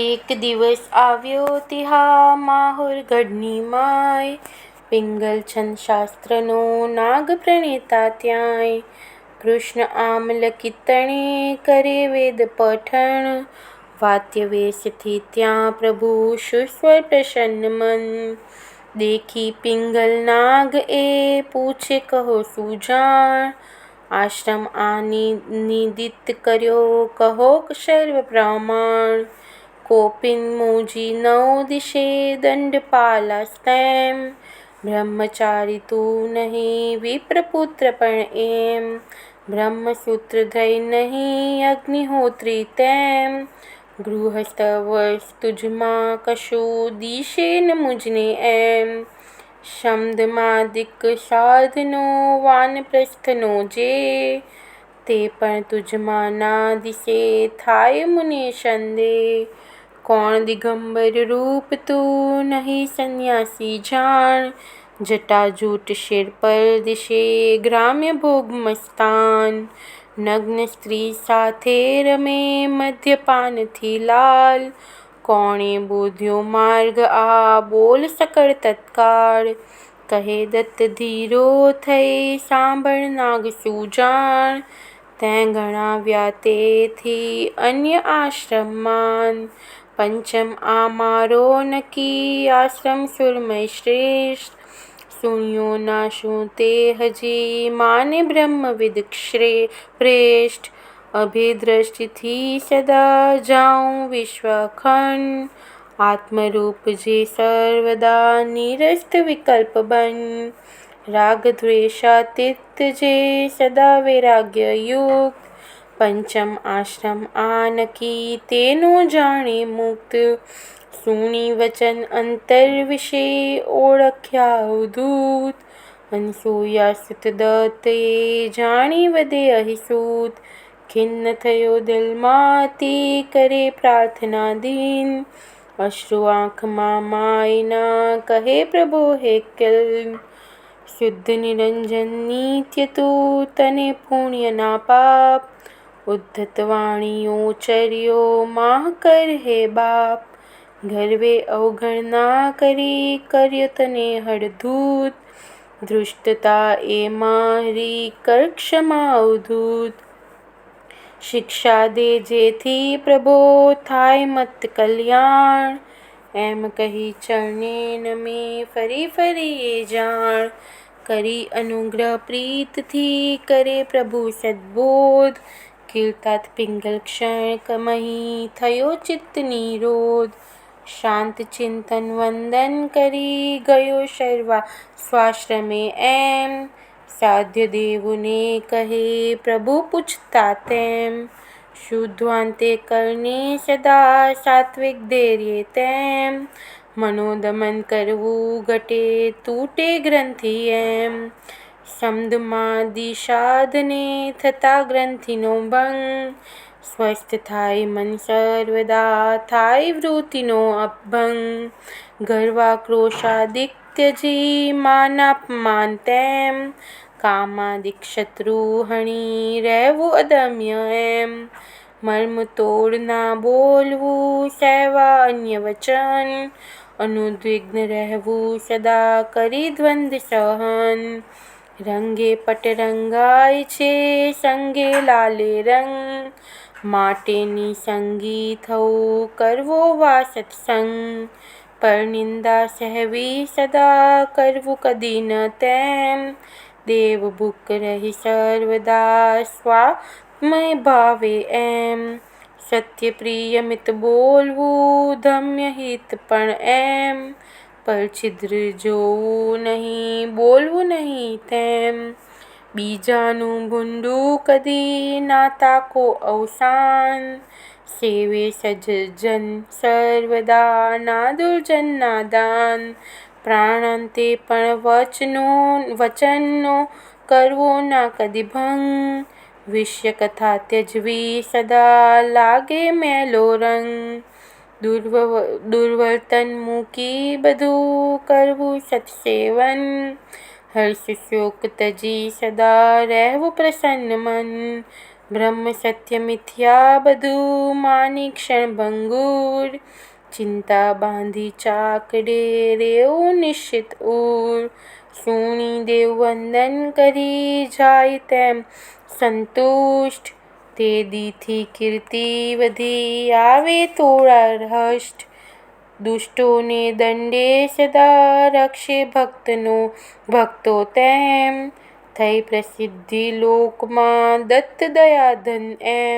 એક દિવસ આવ્યો તિહા માહુર ગઢની માય પિંગલ છંદ શાસ્ત્રનો નાગ પ્રણેતા ત્યાંય. કૃષ્ણ આમલ કીર્તણે કરે વેદ પઠણ. વાત્ય વેશથી ત્યાં પ્રભુ સુસ્વર પ્રસન્ન મન. દેખી પિંગલ નાગ એ પૂછે કહો સુજાણ આશ્રમ આની નિદિત કર્યો કહો સર્વ પ્રમાણ? કોપિન મોજી નવ દિશે દંડપાલાસ્તેમ બ્રહ્મચારી તું નહીં વિપ્રપુત્ર પણ એમ બ્રહ્મસૂત્ર ધઈ નહીં અગ્નિહોત્રી તેમ ગૃહસ્થ વર્ષ તુજમાં કશું દિશે ન મુજને એમ શબ્દમાદિક સાધનો વાનપ્રસ્થનો જે તે પણ તુજમાં ના દિશે થાય મુનિ સંદેહ કોણ દિગંબર રૂપ તું નહીં સંન્યાસી જાણ? જટાજૂટ શેર પર દિશે ગ્રામ્ય ભોગ મસ્તાન. નગ્ન સ્ત્રી સાથે રમે મધ્યપાનથી લાલ. કોણે બોધ્યો માર્ગ આ બોલ સકળ તત્કાળ? કહે દત્ત ધીરો થઈ સાંભળ નાગ સુજાણ. તે ગણાવ્યા તેથી અન્ય આશ્રમમાન પંચમ આમારો નકી આશ્રમ સુરમય શ્રેષ્ઠ સુણ્યો ના શું તે હજી માને બ્રહ્મવિદ શ્રેષ્ઠ અભિદ્રષ્ટિથી સદા જાઉં વિશ્વખંડ આત્મરૂપ જે સર્વદા નિરસ્ત વિકલ્પ બન રાગ દ્વેષાતીત જે સદા વૈરાગ્ય યુક્ત પંચમ આશ્રમ આ નક્કી તેનો જાણે મુક્ત સુણી વચન અંતર વિશે ઓળખ્યા અવધૂત અનસૂયા સુત દત્ત એ જાણી વધે અહિસૂત. ખિન્ન થયો દિલમાંથી કરે પ્રાર્થના દીન. અશ્રુ આંખમાં માયના કહે પ્રભો હે કિલ. શુદ્ધ નિરંજન નિત્ય તું તને પુણ્ય ના પાપ. ઉદ્ધત વાણીઓ ચર્યો માં કર હે બાપ. ગર્વે અવગણના કરી, કર્યો તને હળધૂત. ધૃષ્ટતા એ મારી કર ક્ષમા અવધૂત. શિક્ષા દે જેથી પ્રભો થાય મત કલ્યાણ. એમ કહી ચરણે નમે ફરી ફરી એ જાણ. કરી અનુગ્રહ પ્રીતથી કરે પ્રભુ સદબોધ. કીર્તાર્થ પિંગલ ક્ષણ કમહી થયો ચિત્ત નિરોધ. શાંત ચિંતન વંદન કરી ગયો શર્વા સ્વાશ્રમે એમ. સાધ્ય દેવુને કહે, પ્રભુ, પૂછતા તેમ. શુદ્ધાંતે કરને સદા સાત્વિક ધૈર્ય તેમ. મનોદમન કરવું ઘટે તૂટે ગ્રંથિ એમ. શબ્દમાદિ સાધને થતા ગ્રંથિનો ભંગ સ્વસ્થ થાય મન સર્વદા થાય વૃત્તિનો અભંગ ગર્વાક્રોશાદિક માન માનાપમાન તેમ કામાદિક શત્રુહણી રહેવું અદમ્ય એમ મર્મ તોડ ના બોલવું સેવા અન્ય વચન અનુદ્વિગ્ન રહેવું સદા કરી દ્વંદ સહન રંગે પટ રંગાય છે, સંગે લાલે રંગ. માટેની સંગી થવું કરવો વા સત્સંગ. પર નિંદા સહેવી સદા કરવું કદી ન તેમ. દેવ ભૂક રહી સર્વદા સ્વામય ભાવે એમ. સત્ય પ્રિય મિત બોલવું ધમ્ય હિત પણ એમ. પર છિદ્ર જોવું નહીં, બોલવું નહીં તેમ. બીજાનું ભૂંડું કદી ના તાકો અવસાન. સેવે સજ્જન સર્વદા, ના દુર્જન, ના દાન. પ્રાણાંતે પણ વચનો, વચનનો કરવો ના કદી ભંગ. વિશ્વકથા કથા ત્યજવી સદા લાગે મેલો રંગ. દુર્વર્તન મૂકી બધું કરવું સત્સેવન. હર્ષ શોક તજી સદા રહેવું પ્રસન્ન મન. બ્રહ્મ સત્ય મિથ્યા બધું માની ક્ષણ ભંગુર. ચિંતા બાંધી ચાકડે રેવું નિશ્ચિત ઉર સુણી દેવ વંદન કરી જાય તેમ સંતુષ્ટ. તે દીથી કીર્તિ વધી આવે તોળા હષ્ટ. દુષ્ટોને દંડે સદા રક્ષે ભક્તનો ભક્તો તેમ. થઈ પ્રસિદ્ધિ લોકમાં દત્ત દયાધન એમ.